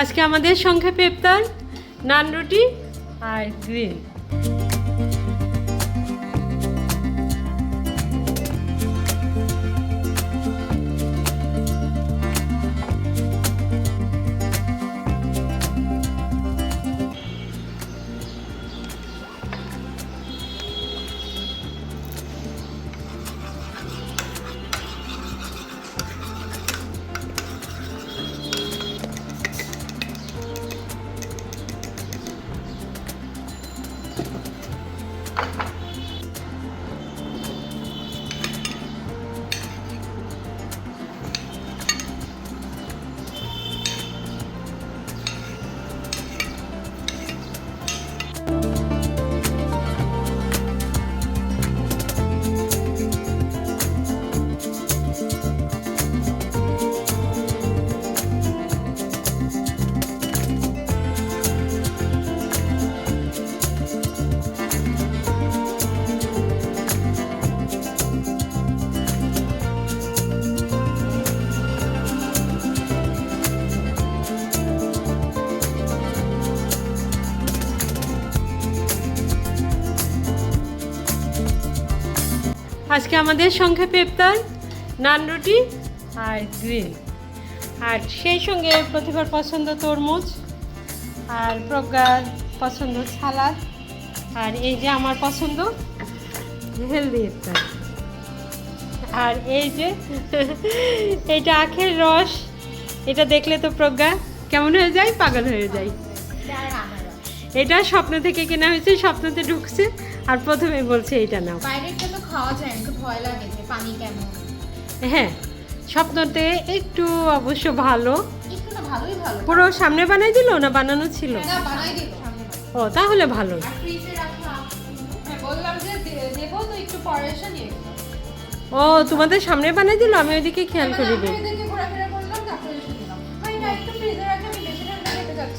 আজকে আমাদের সংক্ষেপে ইফতার নান রুটি আর গ্রিল। আজকে আমাদের সংক্ষেপে ইফতার, নান রুটি আর গ্রিল। আর সেই সঙ্গে প্রতিভার পছন্দ তরমুজ আর প্রজ্ঞার পছন্দ সালাদ। আর এই যে আমার পছন্দ, হেলদি ইফতার। আর এই যে এইটা আখের রস, এটা দেখলে তো প্রজ্ঞা কেমন হয়ে যায়? পাগল হয়ে যায়। এটা স্বপ্ন থেকে কেনা হয়েছে, স্বপ্নতে ঢুকছে, আর প্রথমে বলছে, এটা নাও। খাওয়া যায় তো ভয় লাগে যে পানি কেমন। হ্যাঁ স্বপ্নতে একটু অবশ্য ভালো। একটু না ভালোই ভালো। পুরো সামনে বানাই দিল না বানানো ছিল? না বানাই দিল। ও তাহলে ভালো। আর ফ্রিজে রাখা হ্যাঁ বললাম যে দেবো তো একটু পরে এসে নিয়ে ও তোমাদের সামনে বানাই দিল? আমি ওইদিকে খেয়াল একটু।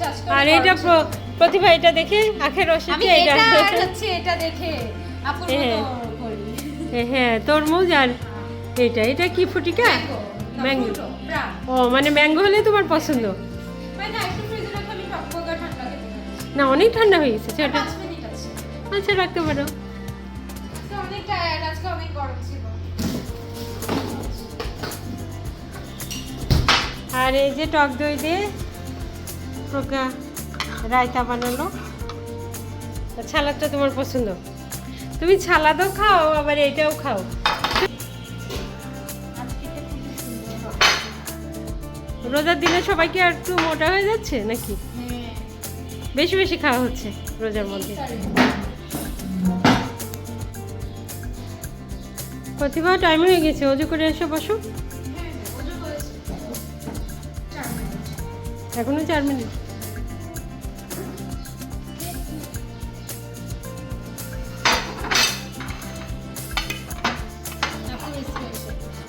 আজকে আর এটা প্রতিভা এটা দেখে আখের রস এটা এটা হচ্ছে এটা দেখে। আপুর হ্যাঁ। হ্যাঁ তরমুজ আর এটা এটা কি ফুটিকা? ম্যাঙ্গো। ও, মানে ম্যাঙ্গো হলে তোমার পছন্দ? না, অনেক ঠান্ডা হয়ে গেছে সেটা। আচ্ছা রাখতে পারো। আর এই যে টক দই দিয়ে রায়তা বানালো। ছালাদটা তোমার পছন্দ? তুমি ছালাদও খাও আবার এটাও খাও। রোজার দিনে সবাই কি আর একটু মোটা হয়ে যাচ্ছে নাকি হ্যাঁ, বেশি বেশি খাওয়া হচ্ছে রোজার মধ্যে। প্রতিভা টাইম হয়ে গেছে অজু করে এসে বসো হ্যাঁ, হ্যাঁ। এখনও চার মিনিট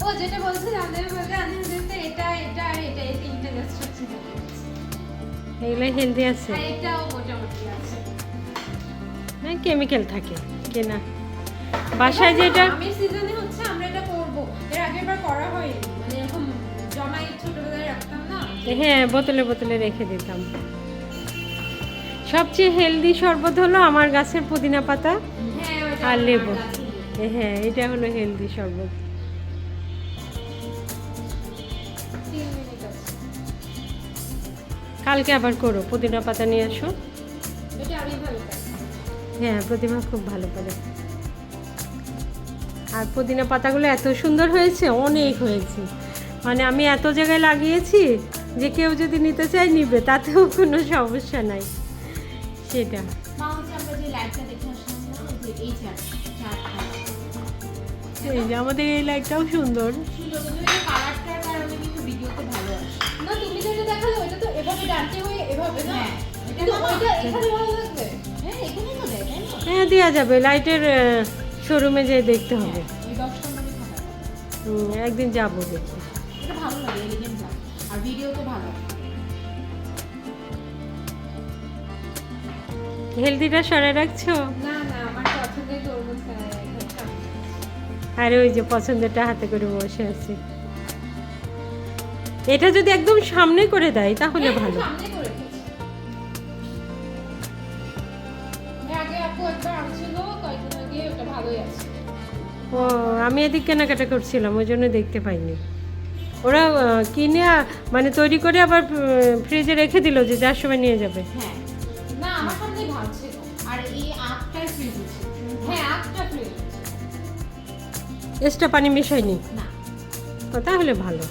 ও যেটা বলছে আমাদের বলতে এটা এটা আর এটা এই তিনটে জাস্ট হচ্ছে এগুলো হেলদি আছে। আর এটাও মোটামুটি আছে। না কেমিক্যাল থাকে কেনা। বাসায় যেটা আমি সিজনে হচ্ছে আমরা এটা করব। এর আগের বার করা হয়নি। মানে এরকম জমাই ছোটবেলায় রাখতাম না? হ্যাঁ বোতলে বোতলে রেখে দিতাম। সবচেয়ে হেলদি শরবত হলো আমার গাছের পুদিনা পাতা হ্যাঁ আর লেবু। হ্যাঁ এটা হলো হেলদি শরবত। কালকে আবার করো পুদিনা পাতা নিয়ে আসো হ্যাঁ প্রতিমা খুব ভালো পারে আর পুদিনা পাতাগুলো এত সুন্দর হয়েছে অনেক হয়েছে। মানে আমি এত জায়গায় লাগিয়েছি যে কেউ যদি নিতে চায় নিবে তাতেও কোনো সমস্যা নাই। সেটা। আমাদের এই লাইটটাও সুন্দর। কালারটার কারণে কিন্তু ভিডিওতে ভালো আসে। হ্যাঁ। দেওয়া যাবে। লাইটের শোরুমে যেয়ে দেখতে হবে। দশটা মানে একদিন যাব দেখি। ভালো লাগে ভালো। হেলদিটা সরাই রাখছো? না না আমার পছন্দের তরমুজ আর ওই যে পছন্দেরটা হাতে করে বসে আছে। এটা যদি একদম সামনে করে দেয় তাহলে ভালো। ও আমি এদিক কেনাকাটা করছিলাম ওই জন্য দেখতে পাইনি। ওরা কিনে মানে তৈরি করে আবার ফ্রিজে রেখে দিল যে যার সময় নিয়ে যাবে। এক্সট্রা পানি মিশাইনি তাহলে ভালো।